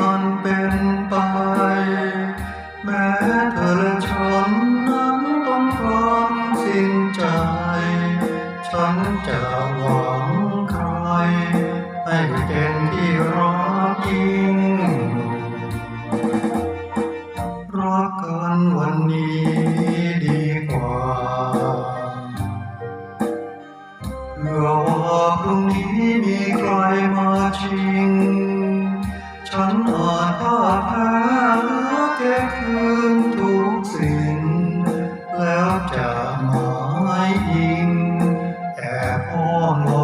อันเป็นไปแม้เธอและฉันนั้นต้องพร้อมสิ้นใจ ฉันจะหวังใคร ให้เป็นที่รักยิ่งรักกันวันนี้ดีกว่าเพื่อว่าพรุ่งนี้มีใครมา คืนทุกสิ่ง แล้วจะหมายยิงแต่พ่อนวอ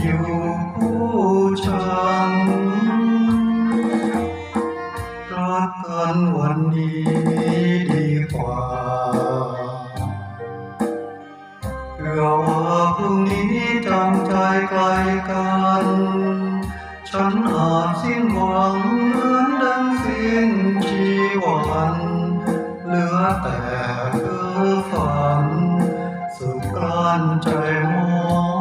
อยู่คู่ฉันรักกันวันนี้ดีกว่าเพื่อว่าพรุ่งนี้จำใจไกลกัน ฉันอาจสิ้นหวังเหมือนดังสิ้นชีวันเหลือแต่เพ้อฝัน สุดกลั้นใจมอง